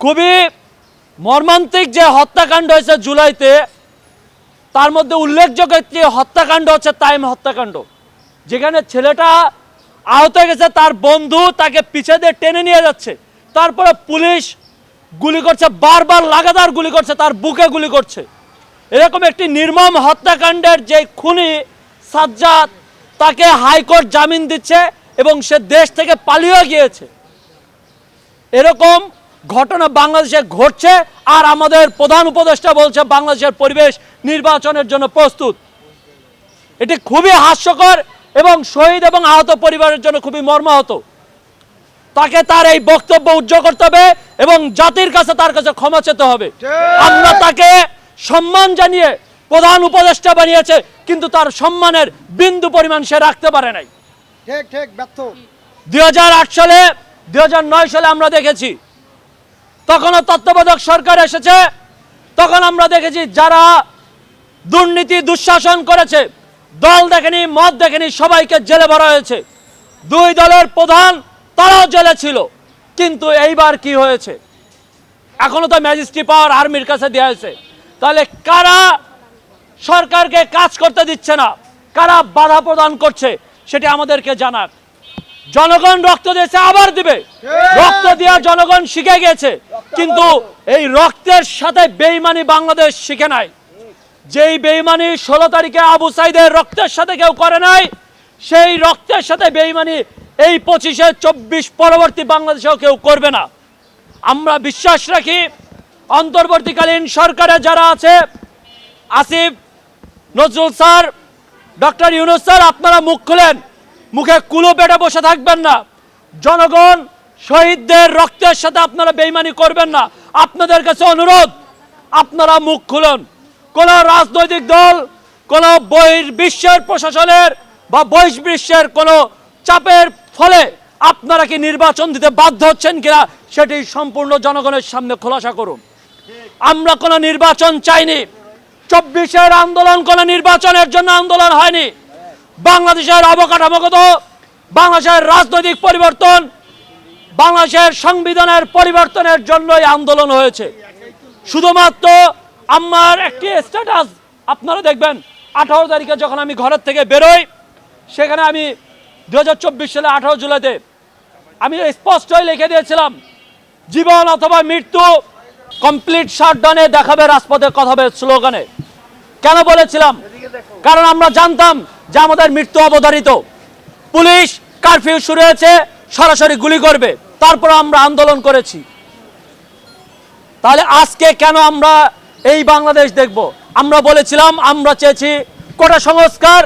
খুবই মর্মান্তিক যে হত্যাকাণ্ড হয়েছে জুলাইতে, তার মধ্যে উল্লেখযোগ্য একটি হত্যাকাণ্ড হচ্ছে তাইম হত্যাকাণ্ড। যেখানে ছেলেটা আহত গেছে, তার বন্ধু তাকে পিছে দিয়ে টেনে নিয়ে যাচ্ছে। তারপরে পুলিশ গুলি করছে, বারবার লাগাতার গুলি করছে, তার বুকে গুলি করছে। এরকম একটি নির্মম হত্যাকাণ্ডের যে খুনি সাজ্জাদ, তাকে হাইকোর্ট জামিন দিচ্ছে এবং সে দেশ থেকে পালিয়ে গিয়েছে। এরকম ঘটনা বাংলাদেশে ঘটছে আর আমাদের প্রধান উপদেষ্টা বলছে বাংলাদেশের পরিবেশ নির্বাচনের জন্য প্রস্তুত। এটি খুবই হাস্যকর এবং শহীদ এবং আহত পরিবারের জন্য খুবই মর্মাহত। তাকে তার এই বক্তব্য উজ্জ্বল করতে হবে এবং জাতির কাছে তার কাছে ক্ষমা চেতে হবে। আমরা তাকে সম্মান জানিয়ে প্রধান উপদেষ্টা বানিয়েছে কিন্তু তার সম্মানের বিন্দু পরিমাণ সে রাখতে পারে নাই। ঠিক ঠিক ব্যর্থ। দুই সালে দুই সালে আমরা দেখেছি তখনও তত্ত্বাবধায়ক সরকার এসেছে। তখন আমরা দেখেছি যারা দুর্নীতি দুঃশাসন করেছে দল দেখেনি মত দেখেনি সবাইকে জেলে ভরা হয়েছে। দুই দলের প্রধান তারাও জেলে ছিল। কিন্তু এইবার কি হয়েছে? এখনও তো ম্যাজিস্ট্রি পাওয়ার আর্মির কাছে দেওয়া হয়েছে। তাহলে কারা সরকারকে কাজ করতে দিচ্ছে না? কারা বাধা প্রদান করছে? সেটা আমাদেরকে জানাক জনগণ রক্ত দিয়েছে আবার দিবে। রক্ত দেওয়া জনগণ শিখে গেছে কিন্তু এই রক্তের সাথে বেইমানি বাংলাদেশ শিখে নাই। যেই বেইমানি ষোলো তারিখে আবু সাইদের রক্তের সাথে কেউ করে নাই, সেই রক্তের সাথে বেইমানি এই পঁচিশে চব্বিশ পরবর্তী বাংলাদেশেও কেউ করবে না। আমরা বিশ্বাস রাখি, অন্তর্বর্তীকালীন সরকারে যারা আছে, Asif, Nazrul sir doctor Yunus sir, আপনারা মুখ খুলেন, মুখে কুলো পেটে বসে থাকবেন না। জনগণ শহীদদের রক্তের সাথে আপনারা বেইমানি করবেন না। আপনাদের কাছে অনুরোধ, আপনারা মুখ খুলুন। কোন রাজনৈতিক দল, কোন বহির্বিশ্বের প্রশাসনের বা বহির্বিশ্বের কোন চাপের ফলে আপনারা কি নির্বাচন দিতে বাধ্য হচ্ছেন কিনা, সেটি সম্পূর্ণ জনগণের সামনে খোলাসা করুন। আমরা কোনো নির্বাচন চাইনি। চব্বিশের আন্দোলন কোনো নির্বাচনের জন্য আন্দোলন হয়নি। বাংলাদেশের অবকাঠামোগত, বাংলাদেশের রাজনৈতিক পরিবর্তন বাংলাদেশের সংবিধানের পরিবর্তনের জন্যই আন্দোলন হয়েছে। শুধুমাত্র আমার একটি স্ট্যাটাস আপনারা দেখবেন, আঠারো তারিখে যখন আমি ঘরের থেকে বেরোই, সেখানে আমি দু হাজার চব্বিশ সালে আঠারো জুলাইতে আমি স্পষ্টই লিখে দিয়েছিলাম, জীবন অথবা মৃত্যু কমপ্লিট শাটডাউনে দেখাবে রাজপথে কথা হবে স্লোগানে। কেন বলেছিলাম? কারণ আমরা জানতাম যে আমাদের মৃত্যু অবধারিত। পুলিশ কারফিউ শুরু হয়েছে সরাসরি গুলি করবে। তারপর আমরা আন্দোলন করেছি। তাহলে আজকে কেন আমরা এই বাংলাদেশ দেখব? আমরা বলেছিলাম, আমরা চেয়েছি কোটা সংস্কার,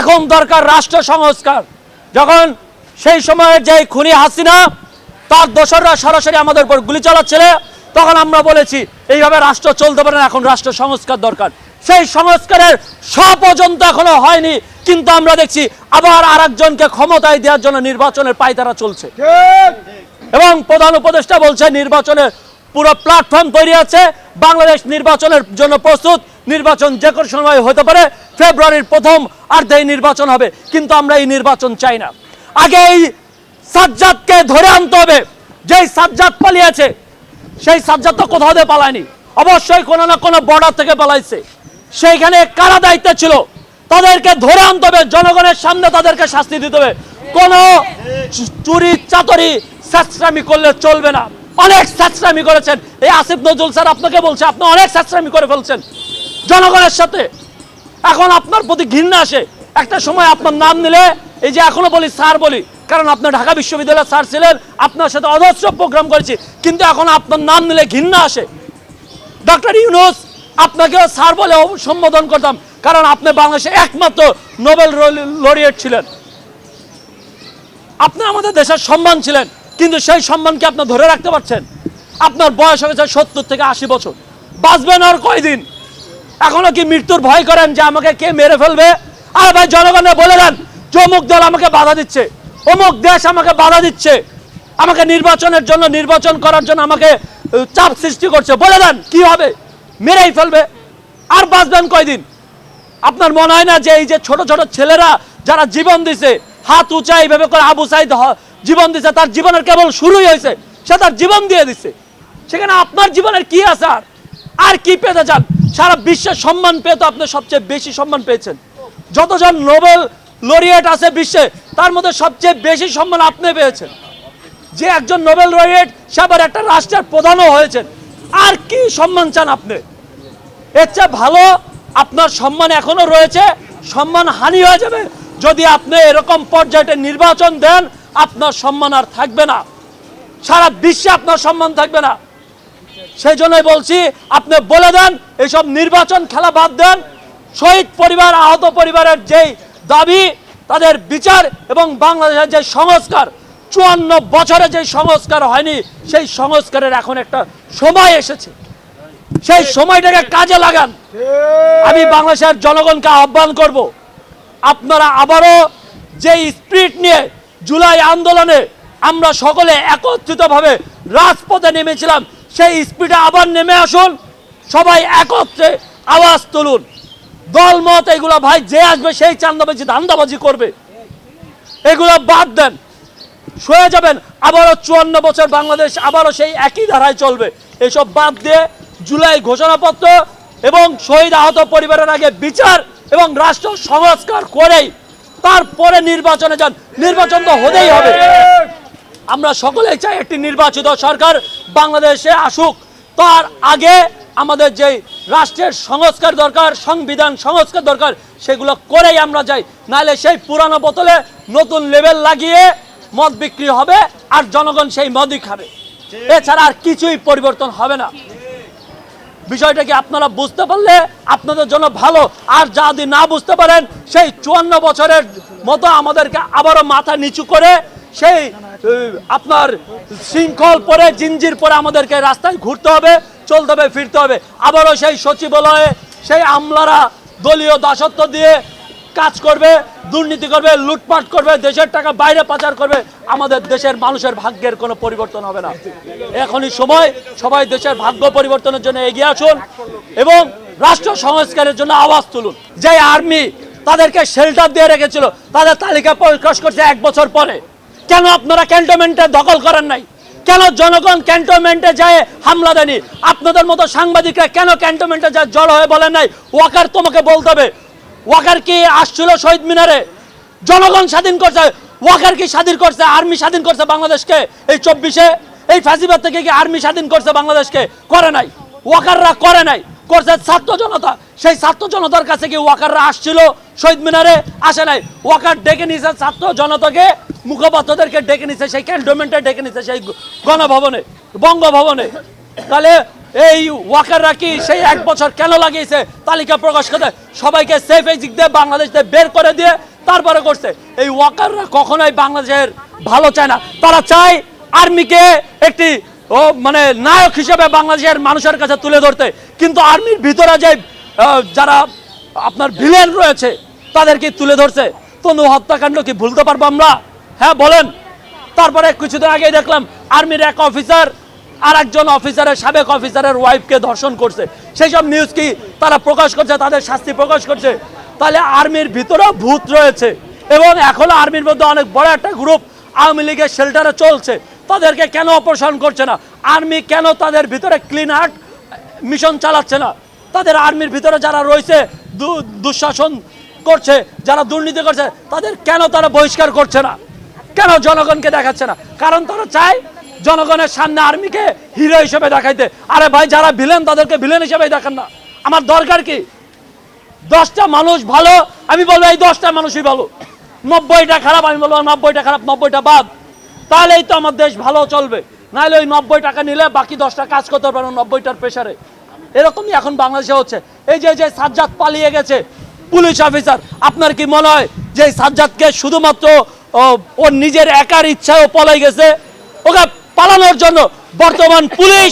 এখন দরকার রাষ্ট্র সংস্কার। যখন সেই সময়ের যে খুনি হাসিনা, তার দোসররা সরাসরি আমাদের উপর গুলি চালাচ্ছিল, তখন আমরা বলেছি, এইভাবে রাষ্ট্র চলতে পারে না, এখন রাষ্ট্র সংস্কার দরকার। সেই সংস্কারের স পর্যন্ত এখনও হয়নি কিন্তু আমরা দেখছি আবার আরেকজনকে ক্ষমতায় দেওয়ার জন্য নির্বাচনের পায়তারা চলছে। এবং প্রধান উপদেষ্টা বলছে নির্বাচনের পুরো প্ল্যাটফর্ম তৈরি আছে বাংলাদেশ নির্বাচনের জন্য প্রস্তুত নির্বাচন যে কোনো সময় হতে পারে ফেব্রুয়ারির প্রথম অর্ধেই নির্বাচন হবে কিন্তু আমরা এই নির্বাচন চাই না। আগে এই সাজ্জাদকে ধরে আনতে হবে যেই সাজ্জাদ পালিয়েছে সেই সাজ্জাদ তো কোথাও দিয়ে পালায়নি অবশ্যই কোনো না কোনো বর্ডার থেকে পালাইছে। সেইখানে কারা দায়িত্ব ছিল? তাদেরকে ধরে আনতে হবে, জনগণের সামনে তাদেরকে শাস্তি দিতে হবে। কোনো চুরি, চাতরি স্যাচরামি করলে চলবে না অনেক স্যাচরামি করেছেন এই আসিফ নজরুল স্যার আপনাকে বলছে আপনি অনেক স্যাচরামি করে ফেলছেন জনগণের সাথে এখন আপনার প্রতি ঘৃণা আসে একটা সময় আপনার নাম নিলে এই যে এখনও বলি স্যার বলি কারণ আপনি ঢাকা বিশ্ববিদ্যালয়ের স্যার ছিলেন আপনার সাথে অজস্র প্রোগ্রাম করেছি কিন্তু এখন আপনার নাম নিলে ঘৃণা আসে ডক্টর ইউনুস আপনাকেও স্যার বলে সম্বোধন করতাম, কারণ আপনি বাংলাদেশে একমাত্র নোবেল লরিয়েট ছিলেন। আপনি আমাদের দেশের সম্মান ছিলেন, কিন্তু সেই সম্মানকে আপনি ধরে রাখতে পারছেন। আপনার বয়স হয়েছে সত্তর থেকে আশি বছর। বাঁচবেন আর কয়দিন? এখনও কি মৃত্যুর ভয় করেন যে আমাকে কে মেরে ফেলবে? আর ভাই, জনগণে বলে দেন, যে অমুক দল আমাকে বাধা দিচ্ছে, অমুক দেশ আমাকে বাধা দিচ্ছে, আমাকে নির্বাচনের জন্য নির্বাচন করার জন্য আমাকে চাপ সৃষ্টি করছে। বলে দেন, কি হবে? মেরেই ফেলবে। আর বাঁচবেন কয়দিন? আপনার মনে হয় না যে এই যে ছোট ছোট ছেলেরা যারা জীবন দিছে, হাত উঁচা এইভাবে করে আবু সাইদ জীবন দিছে, তার জীবনের কেবল শুরুই হয়েছে, সে তার জীবন দিয়ে দিছে। সেখানে আপনার জীবনের কি আছে আর? আর কি পেতে চান? সারা বিশ্বের সম্মান পেয়ে তো আপনি সবচেয়ে বেশি সম্মান পেয়েছেন। যতজন নোবেল লরিয়েট আছে বিশ্বে, তার মধ্যে সবচেয়ে বেশি সম্মান আপনি পেয়েছেন। যে একজন নোবেল লরিয়েট, সে আবার একটা রাষ্ট্রের প্রধানও হয়েছেন। আর কি সম্মান চান আপনি? এর চেয়ে ভালো আপনার সম্মান এখনও রয়েছে, সম্মান হানি হয়ে যাবে। যদি আপনি এরকম পর্যায়ে নির্বাচন দেন, আপনার সম্মান আর থাকবে না। সারা বিশ্বে আপনার সম্মান থাকবে না। সেই জন্যই বলছি, আপনি বলে দেন এইসব নির্বাচন খেলা বাদ দেন। শহীদ পরিবার, আহত পরিবারের যেই দাবি, তাদের বিচার এবং বাংলাদেশের যে সংস্কার চুয়ান্ন বছরে যে সংস্কার হয়নি, সেই সংস্কারের এখন একটা সময় এসেছে। সেই সময়টাকে কাজে লাগান। আমি বাংলাদেশের জনগণকে আহ্বান করব, আপনারা আবারও যে স্পিরিট নিয়ে জুলাই আন্দোলনে আমরা সকলে একত্রিতভাবে রাজপথে নেমেছিলাম, সেই স্পিডে আবার নেমে আসুন, সবাই একত্রে আওয়াজ তুলুন। দলমত এগুলো ভাই, যে আসবে সেই চান্দাবাজি ধান্দাবাজি করবে। এগুলো বাদ দেন। সয়ে যাবেন। আবারও চুয়ান্ন বছর বাংলাদেশ আবারও সেই একই ধারায় চলবে। এসব বাদ দিয়ে জুলাই ঘোষণাপত্র এবং শহীদ আহত পরিবারের আগে বিচার এবং রাষ্ট্র সংস্কার করেই তারপরে নির্বাচনে যান। নির্বাচন তো হতেই হবে। আমরা সকলেই চাই একটি নির্বাচিত সরকার বাংলাদেশে আসুক। তার আগে আমাদের যে রাষ্ট্রের সংস্কার দরকার, সংবিধান সংস্কার দরকার, সেগুলো করেই আমরা যাই। নাহলে সেই পুরানো বোতলে নতুন লেভেল লাগিয়ে মদ বিক্রি হবে আর জনগণ সেই মদই খাবে। এছাড়া আর কিছুই পরিবর্তন হবে না। বিষয়টা কি আপনারা বুঝতে পারলে আপনাদের জন্য ভালো। আর যা যদি না বুঝতে পারেন সেই চুয়ান্ন বছরের মতো আমাদেরকে আবারও মাথা নিচু করে সেই আপনার শৃঙ্খল পরে জিঞ্জির পরে আমাদেরকে রাস্তায় ঘুরতে হবে চলতে হবে ফিরতে হবে। আবারও সেই সচিবালয়ে সেই আমলারা দলীয় দাসত্ব দিয়ে কাজ করবে, দুর্নীতি করবে, লুটপাট করবে, দেশের টাকা বাইরে পাচার করবে, আমাদের দেশের মানুষের ভাগ্যের কোনো পরিবর্তন হবে না। এখনই সময়, সবাই দেশের ভাগ্য পরিবর্তনের জন্য এগিয়ে আসুন এবং রাষ্ট্র সংস্কারের জন্য আওয়াজ তুলুন। যে আর্মি তাদেরকে শেল্টার দিয়ে রেখেছিল, তাদের তালিকা প্রকাশ করছে এক বছর পরে। কেন আপনারা ক্যান্টনমেন্টে দখল করেন নাই? কেন জনগণ ক্যান্টনমেন্টে যায় হামলা দেয়নি? আপনাদের মতো সাংবাদিকরা কেন ক্যান্টনমেন্টে যায় জড় হয়ে বলেন নাই? ওয়াকার তোমাকে বলতে হবে ওয়াকার কি আসছিল শহীদ মিনারে? জনগণ স্বাধীন করছে। ওয়াকার কি স্বাধীন করছে? আর্মি স্বাধীন করছে বাংলাদেশকে? এই চব্বিশে? এই ফাঁসিবাদ থেকে কি আর্মি স্বাধীন করছে বাংলাদেশকে? করে নাই। ওয়াকাররা করে নাই। করছে ছাত্র জনতা। সেই ছাত্র জনতার কাছে কি ওয়াকাররা আসছিল শহীদ মিনারে? আসে নাই। ওয়াকার ডেকে নিয়েছে ছাত্র জনতাকে, মুখপাত্রদেরকে ডেকে নিছে, সেই ক্যান্টনমেন্টে ডেকে নিছে সেই গণভবনে, বঙ্গভবনে। তাহলে এই ওয়াকাররা কি সেই এক বছর কেন লাগিয়েছে? তালিকা প্রকাশ করতে সবাইকে সেফ এক্সিট দিয়ে বাংলাদেশ বের করে দিয়ে তারপরে করছে। এই ওয়াকাররা কখনোই বাংলাদেশের ভালো চায় না। তারা চায় আর্মিকে একটি, ও মানে নায়ক হিসেবে বাংলাদেশের মানুষের কাছে তুলে ধরতে। কিন্তু আর্মির ভিতরে যে যারা আপনার ভিলেন রয়েছে, তাদেরকে তুলে ধরছে। তনু হত্যাকাণ্ড কি ভুলতে পারব আমরা? হ্যাঁ বলেন। তারপরে কিছুদিন আগে দেখলাম আর্মির এক অফিসার আর একজন অফিসারের, সাবেক অফিসারের ওয়াইফকে ধর্ষণ করছে। সেই সব নিউজ কি তারা প্রকাশ করছে, তাদের শাস্তি প্রকাশ করছে? তাহলে আর্মির ভিতরেও ভূত রয়েছে। এবং এখনও আর্মির মধ্যে অনেক বড় একটা গ্রুপ আওয়ামী লীগের শেল্টারে চলছে। তাদেরকে কেন অপসারণ করছে না? আর্মি কেন তাদের ভিতরে ক্লিন হার্ট মিশন চালাচ্ছে না? তাদের আর্মির ভিতরে যারা রয়েছে দুঃশাসন করছে, যারা দুর্নীতি করছে, তাদের কেন তারা বহিষ্কার করছে না? কেন জনগণকে দেখাচ্ছে না? কারণ তারা চায় জনগণের সামনে আর্মিকে হিরো হিসেবে দেখাইতে। আরে ভাই যারা ভিলেন তাদেরকে ভিলেন হিসেবে দেখান না। আমার দরকার কি? দশটা মানুষ ভালো আমি বলব এই দশটা মানুষই ভালো। নব্বইটা খারাপ আমি বলব নব্বইটা খারাপ নব্বইটা বাদ। তাহলেই তো আমার দেশ ভালো চলবে। নাহলে ওই নব্বই টাকা নিলে বাকি দশটা কাজ করতে পারব নব্বইটার প্রেশারে এরকমই এখন বাংলাদেশে হচ্ছে। এই যে যে সাজ্জাদ পালিয়ে গেছে পুলিশ অফিসার আপনার কি মনে হয় যে সাজ্জাদকে শুধুমাত্র ও, ওর নিজের একার ইচ্ছায় পলাই গেছে? ওকে পালানোর জন্য বর্তমান পুলিশ,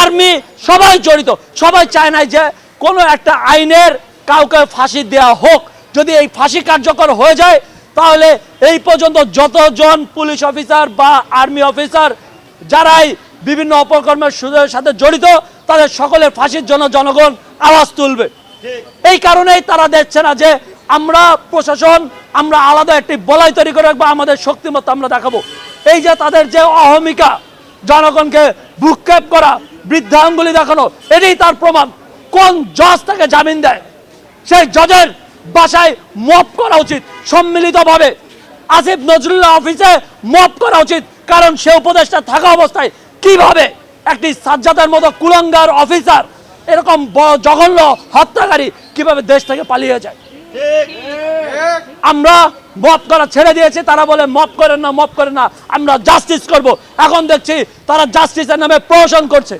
আর্মি সবাই জড়িত। সবাই চায় না যে কোনো একটা আইনের কাউকে ফাঁসি দেওয়া হোক। যদি এই ফাঁসি কার্যকর হয়ে যায়, তাহলে এই পর্যন্ত যতজন পুলিশ অফিসার বা আর্মি অফিসার যারাই বিভিন্ন অপকর্মের সুযোগের সাথে জড়িত, তাদের সকলের ফাঁসির জন্য জনগণ আওয়াজ তুলবে। এই কারণেই তারা দেখছে না যে আমরা প্রশাসন, আমরা আলাদা একটি বলয় তৈরি করে রাখব, আমাদের শক্তিমত্তা আমরা দেখাবো। এই যে তাদের যে অহমিকা জনগণকে ভূক্ষেপ করা বৃদ্ধাঙ্গুলি দেখানো এটাই তার প্রমাণ। কোন জজ তাকে জামিন দেয়? সেই জজের বাসায় মপ করা উচিত সম্মিলিতভাবে। আসিফ নজরুল্লাহ অফিসে মপ করা উচিত কারণ সে উপদেষ্টা থাকা অবস্থায় কীভাবে একটি সাজ্জাদের মতো কুলঙ্গার অফিসার এরকম জঘন্য হত্যাকারী কীভাবে দেশ থেকে পালিয়ে যায়? আমরা মপ করা ছেড়ে দিয়েছে, তারা বলে, মপ করেন না, মপ করেন না, আমরা জাস্টিস করব। এখন দেখছি তারা জাস্টিসের নামে প্রহসন করছে।